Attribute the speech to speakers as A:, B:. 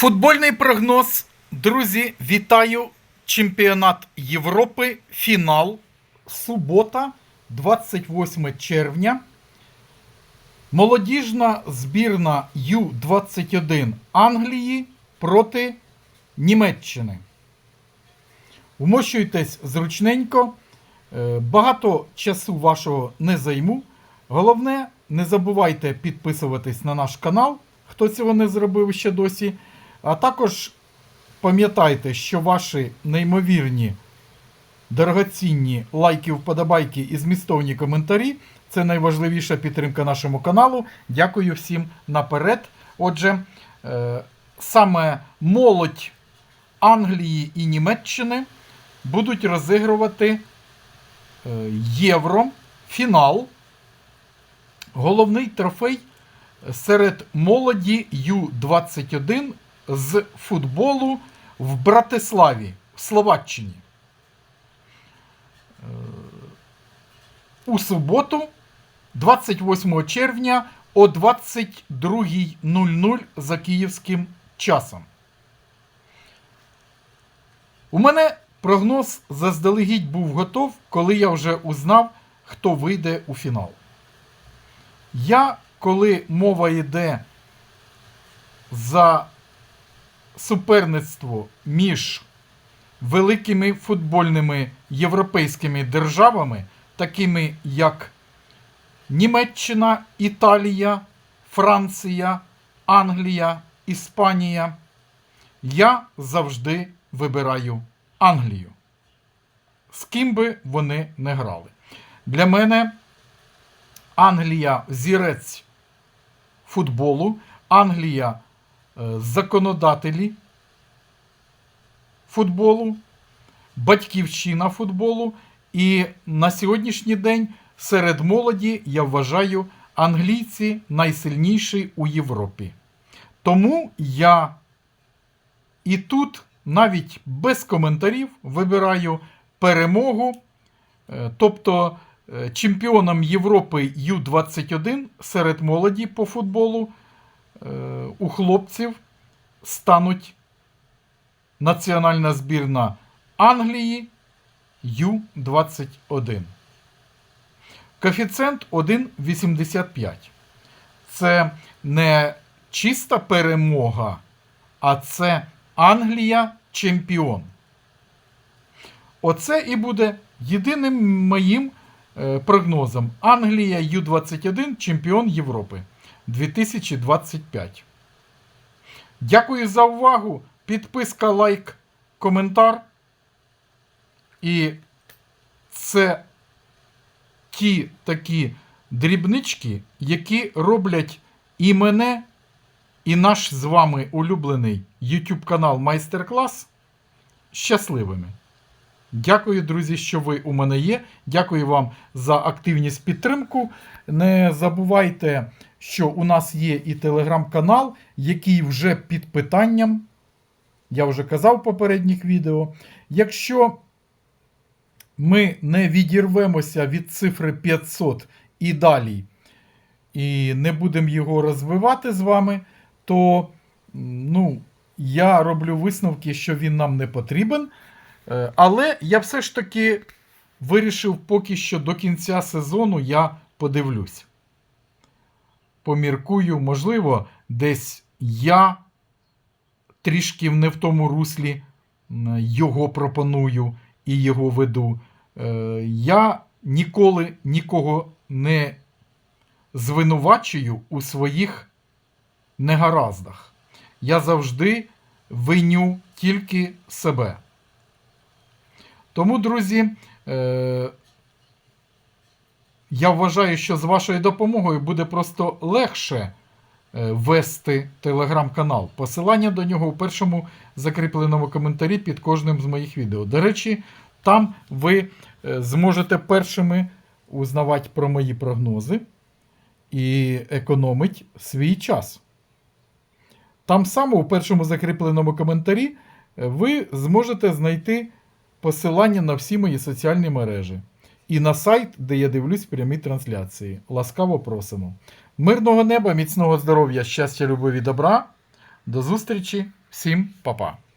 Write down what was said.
A: Футбольний прогноз. Друзі, вітаю! Чемпіонат Європи. Фінал. Субота, 28 червня. Молодіжна збірна Ю-21 Англії проти Німеччини. Вмощуйтесь зручненько. Е, Багато часу вашого не займу. Головне, не забувайте підписуватись на наш канал, хто цього не зробив ще досі. А також пам'ятайте, що ваші неймовірні, дорогоцінні лайки, вподобайки і змістовні коментарі це найважливіша підтримка нашому каналу. Дякую всім наперед. Отже, е, саме молодь Англії і Німеччини будуть розігрувати е, Євро, фінал, головний трофей серед молоді Ю-21 з футболу в Братиславі, в Словаччині. Е, У суботу, 28 червня о 22.00 за київським часом. У мене прогноз заздалегідь був готов, коли я вже узнав, хто вийде у фінал. Я, коли мова йде за суперництво між великими футбольними європейськими державами, такими як Німеччина, Італія, Франція, Англія, Іспанія, я завжди вибираю Англію. З ким би вони не грали. Для мене Англія зірець футболу, Англія законодателі футболу, батьківщина футболу. І на сьогоднішній день серед молоді я вважаю англійці найсильніші у Європі. Тому я і тут навіть без коментарів вибираю перемогу. Е, Тобто е, чемпіоном Європи Ю-21 серед молоді по футболу е, у хлопців стануть національна збірна Англії Ю-21. Коефіцієнт 1,85. Це не чиста перемога, а це Англія чемпіон. Оце і буде єдиним моїм е, прогнозом. Англія Ю-21 чемпіон Європи 2025. Дякую за увагу. Підписка, лайк, коментар. І це ті такі дрібнички, які роблять і мене, і наш з вами улюблений YouTube канал Майстер-клас щасливими. Дякую, друзі, що ви у мене є. Дякую вам за активність підтримку. Не забувайте, що у нас є і телеграм-канал, який вже під питанням. Я вже казав в попередніх відео. Якщо ми не відірвемося від цифри 500 і далі, і не будемо його розвивати з вами, то ну, я роблю висновки, що він нам не потрібен. Е, Але я все ж таки вирішив поки що до кінця сезону я подивлюсь. Поміркую, можливо, десь я трішки не в тому руслі його пропоную і його веду. Е, Я ніколи нікого не звинувачую у своїх негараздах. Я завжди виню тільки себе. Тому, друзі, е, я вважаю, що з вашою допомогою буде просто легше е, вести телеграм-канал. Посилання до нього у першому закріпленому коментарі під кожним з моїх відео. До речі, там ви е, зможете першими узнавати про мої прогнози і економити свій час. Там само у першому закріпленому коментарі е, ви зможете знайти посилання на всі мої соціальні мережі і на сайт, де я дивлюсь прямі трансляції. Ласкаво просимо. Мирного неба, міцного здоров'я, щастя, любові, добра. До зустрічі Всім па-па!